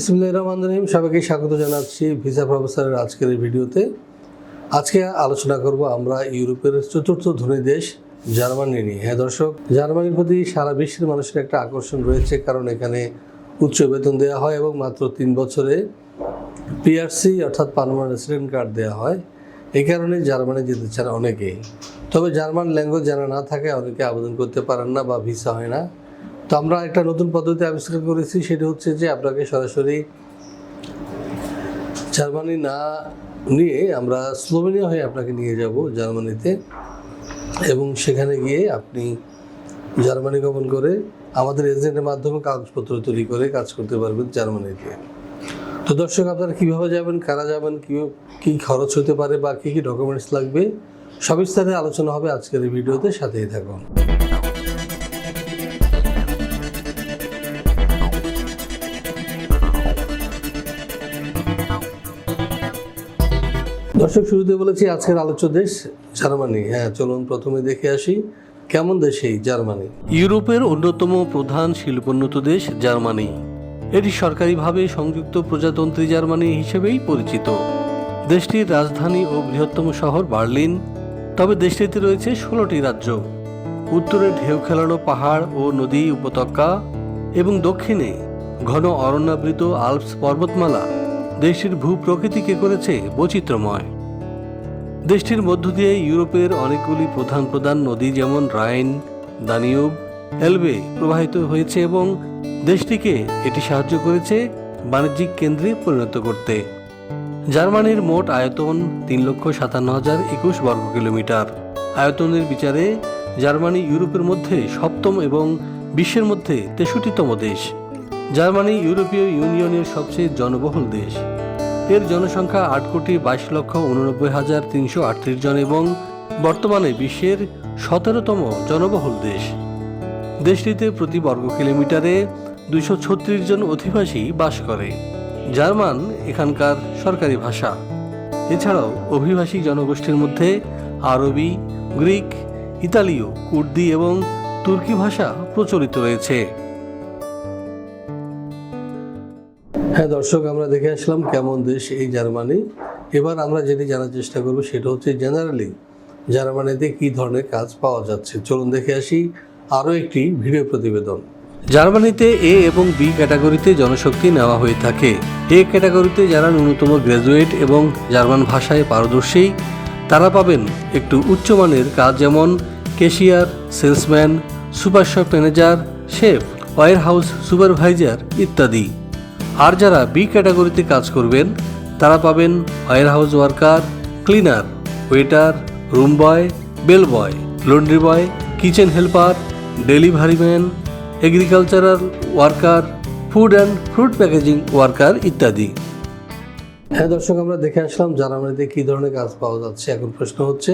বিসমুল্লাহ রহমান রহিম। সবাইকে স্বাগত জানাচ্ছি ভিসা প্রফেসরের আজকের এই ভিডিওতে। আজকে আলোচনা করব আমরা ইউরোপের চতুর্থ ধনী দেশ, জার্মানি নিয়ে। হ্যাঁ দর্শক, জার্মানির প্রতি সারা বিশ্বের মানুষের একটা আকর্ষণ রয়েছে, কারণ এখানে উচ্চ বেতন দেওয়া হয় এবং মাত্র তিন বছরে পিআরসি অর্থাৎ পারমানেন্ট রেসিডেন্ট কার্ড দেওয়া হয়। এই কারণে জার্মানি যেতে চান অনেকেই তবে জার্মান ল্যাঙ্গুয়েজ জানা না থাকে, অনেকে আবেদন করতে পারেন না বা ভিসা হয় না। তো আমরা একটা নতুন পদ্ধতি আবিষ্কার করেছি, সেটা হচ্ছে যে আপনাকে সরাসরি জার্মানি না নিয়ে আমরা স্লোভেনিয়া হয়ে আপনাকে নিয়ে যাব জার্মানিতে এবং সেখানে গিয়ে আপনি জার্মানি গমন করে আমাদের এজেন্টের মাধ্যমে কাগজপত্র তৈরি করে কাজ করতে পারবেন জার্মানিতে। তো দর্শক, আপনারা কীভাবে যাবেন, কারা যাবেন, কী কী খরচ হতে পারে বা কী কী ডকুমেন্টস লাগবে, সবিস্তারে আলোচনা হবে আজকের এই ভিডিওতে, সাথেই থাকুন। দর্শক শুরুতে বলেছি আজকের আলোচ্য দেশ জার্মানি। হ্যাঁ চলুন প্রথমে দেখে আসি কেমন দেশ এই জার্মানি। ইউরোপের অন্যতম প্রধান শিল্পোন্নত দেশ জার্মানি। এটি সরকারিভাবে সংযুক্ত প্রজাতন্ত্রী জার্মানি হিসেবেই পরিচিত। দেশটির রাজধানী ও বৃহত্তম শহর বার্লিন, তবে দেশটিতে রয়েছে ষোলোটি রাজ্য। উত্তরে ঢেউ খেলানো পাহাড় ও নদী উপত্যকা এবং দক্ষিণে ঘন অরণ্যাবৃত আল্পস পর্বতমালা। দেশটির ভূপ্রকৃতিকে করেছে বৈচিত্র্যময়। দেশটির মধ্য দিয়ে ইউরোপের অনেকগুলি প্রধান প্রধান নদী যেমন রাইন, দানিউব, এলবে প্রবাহিত হয়েছে এবং দেশটিকে এটি সাহায্য করেছে বাণিজ্যিক কেন্দ্রে পরিণত করতে। জার্মানির মোট আয়তন তিন লক্ষ সাতান্ন হাজার একুশ বর্গ কিলোমিটার। আয়তনের বিচারে জার্মানি ইউরোপের মধ্যে সপ্তম এবং বিশ্বের মধ্যে তেষট্টিতম দেশ। জার্মানি ইউরোপীয় ইউনিয়নের সবচেয়ে জনবহুল দেশ। এর জনসংখ্যা আট কোটি বাইশ লক্ষ উননব্বই হাজার তিনশো আটত্রিশ জন এবং বর্তমানে বিশ্বের সতেরোতম জনবহুল দেশ। দেশটিতে প্রতি বর্গ কিলোমিটারে দুইশো ছত্রিশ জন অধিবাসী বাস করে। জার্মান এখানকার সরকারি ভাষা। এছাড়াও অভিবাসী জনগোষ্ঠীর মধ্যে আরবি, গ্রিক, ইতালীয়, কুর্দি এবং তুর্কি ভাষা প্রচলিত রয়েছে। হ্যাঁ দর্শক, আমরা দেখে আসলাম কেমন দেশ এই জার্মানি। এবার আমরা যেটি জানার চেষ্টা করব সেটা হচ্ছে জেনারেলি জার্মানিতে কী ধরনের কাজ পাওয়া যাচ্ছে। চলুন দেখে আসি আরও একটি ভিডিও প্রতিবেদন। জার্মানিতে এ এবং বি ক্যাটাগরিতে জনশক্তি নেওয়া হয়ে থাকে। এ ক্যাটাগরিতে যারা ন্যূনতম গ্র্যাজুয়েট এবং জার্মান ভাষায় পারদর্শী, তারা পাবেন একটু উচ্চমানের কাজ যেমন cashier, salesman super shop manager, chef warehouse supervisor ইত্যাদি। আর যারা বি ক্যাটাগরিতে কাজ করবেন, তারা পাবেন warehouse worker, cleaner, waiter, room boy, bell boy, laundry boy, kitchen helper, delivery man, agricultural worker, food and fruit packaging worker ইত্যাদি। হ্যাঁ দর্শক, আমরা দেখে আসলাম জার্মানিতে কী ধরনের কাজ পাওয়া যাচ্ছে। এখন প্রশ্ন হচ্ছে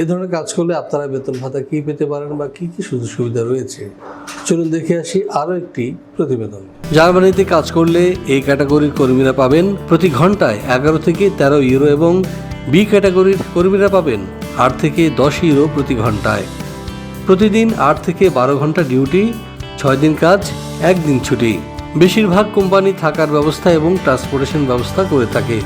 এই ধরনের কাজ করলে আপনারা বেতন ভাতা কী পেতে পারেন বা কী কী সুযোগ সুবিধা রয়েছে? চলুন দেখে আসি আরও একটি প্রতিবেদন। জার্মানিতে কাজ করলে এই ক্যাটাগরির কর্মীরা পাবেন প্রতি ঘন্টায় এগারো থেকে তেরো ইউরো এবং বি ক্যাটাগরির কর্মীরা পাবেন আট থেকে দশ ইউরো প্রতি ঘন্টায়। প্রতিদিন আট থেকে বারো ঘণ্টা ডিউটি, ছয় দিন কাজ একদিন ছুটি। বেশিরভাগ কোম্পানি থাকার ব্যবস্থা এবং ট্রান্সপোর্টেশন ব্যবস্থা করে থাকে।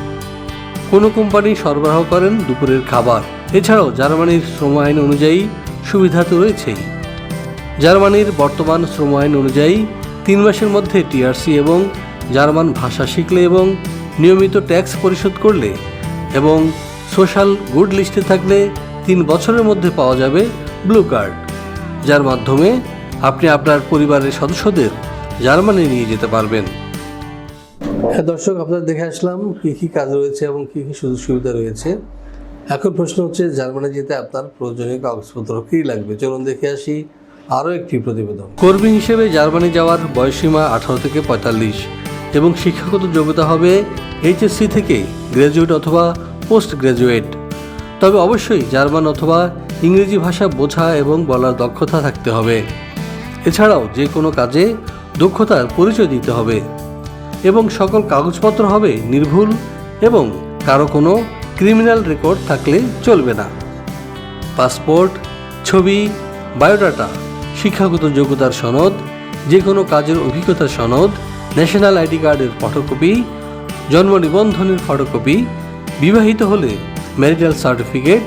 কোনো কোম্পানি সরবরাহ করেন দুপুরের খাবার। এছাড়াও জার্মানির শ্রম আইন অনুযায়ী সুবিধা তো রয়েছেই। জার্মানির বর্তমান শ্রম আইন অনুযায়ী তিন মাসের মধ্যে টিআরসি এবং জার্মান ভাষা শিখলে এবং নিয়মিত ট্যাক্স পরিশোধ করলে এবং সোশ্যাল গুড লিস্টে থাকলে তিন বছরের মধ্যে পাওয়া যাবে ব্লু কার্ড। যার মাধ্যমে আপনি আপনার পরিবারের সদস্যদের জার্মানি নিয়ে যেতে পারবেন। হ্যাঁ দর্শক আপনারা দেখে আসলাম কী কী কাজ রয়েছে এবং কী কী সুযোগ সুবিধা রয়েছে। এখন প্রশ্ন হচ্ছে, জার্মানি যেতে আপনার প্রয়োজনীয় কাগজপত্র কী লাগবে? চলুন দেখে আসি আরও একটি প্রতিবেদন। কর্মী হিসেবে জার্মানি যাওয়ার বয়সীমা আঠারো থেকে পঁয়তাল্লিশ এবং শিক্ষাগত যোগ্যতা হবে এইচএসসি থেকে গ্র্যাজুয়েট অথবা পোস্ট গ্র্যাজুয়েট তবে অবশ্যই জার্মান অথবা ইংরেজি ভাষা বোঝা এবং বলার দক্ষতা থাকতে হবে। এছাড়াও যে কোনো কাজে দক্ষতার পরিচয় দিতে হবে এবং সকল কাগজপত্র হবে নির্ভুল এবং কারও কোনো ক্রিমিনাল রেকর্ড থাকলে চলবে না। পাসপোর্ট, ছবি, বায়োডাটা, শিক্ষাগত যোগ্যতার সনদ যে কোনো কাজের অভিজ্ঞতার সনদ, ন্যাশনাল আইডি কার্ডের ফটোকপি, জন্ম নিবন্ধনের ফটোকপি, বিবাহিত হলে ম্যারিটাল সার্টিফিকেট,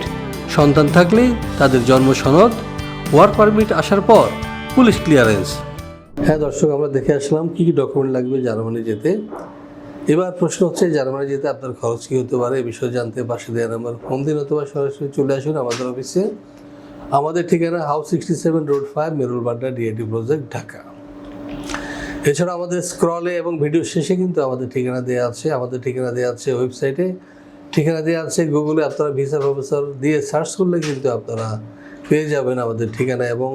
সন্তান থাকলে তাদের জন্ম সনদ, ওয়ার্ক পারমিট আসার পর পুলিশ ক্লিয়ারেন্স। হ্যাঁ দর্শক, আমরা দেখে আসলাম কী কী ডকুমেন্ট লাগবে জার্মানি যেতে। এবার প্রশ্ন হচ্ছে, জার্মানি যেতে আপনার খরচ কী হতে পারে? এই বিষয়ে জানতে পাশে দেওয়া নাম্বার ফোন দিন অথবা সরাসরি চলে আসুন আমাদের অফিসে। আমাদের ঠিকানা house sixty seven road five Merul Badda DIT project Dhaka. এছাড়া আমাদের স্ক্রলে এবং ভিডিও শেষে কিন্তু আমাদের ঠিকানা দেওয়া আছে। আমাদের ঠিকানা দেওয়া আছে ওয়েবসাইটে। ঠিকানা দেওয়া আছে গুগলে, আপনারা ভিসা প্রফেসর দিয়ে সার্চ করলে কিন্তু আপনারা পেয়ে যাবেন আমাদের ঠিকানা এবং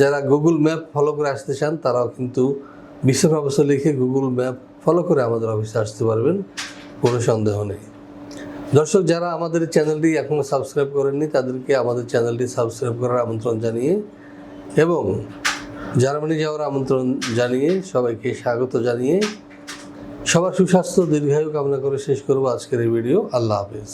যারা গুগল ম্যাপ ফলো করে আসতে চান, তারাও কিন্তু ভিসা প্রফেসর লিখে গুগল ম্যাপ ফলো করে আমাদের অফিসে আসতে পারবেন, কোনো সন্দেহ নেই। দর্শক, যারা আমাদের চ্যানেলটি এখনও সাবস্ক্রাইব করেননি, তাদেরকে আমাদের চ্যানেলটি সাবস্ক্রাইব করার আমন্ত্রণ জানিয়ে এবং জার্মানি যাওয়ার আমন্ত্রণ জানিয়ে সবাইকে স্বাগত জানিয়ে সবার সুস্বাস্থ্য, দীর্ঘায়ু কামনা করে শেষ করব আজকের এই ভিডিও। আল্লাহ হাফেজ।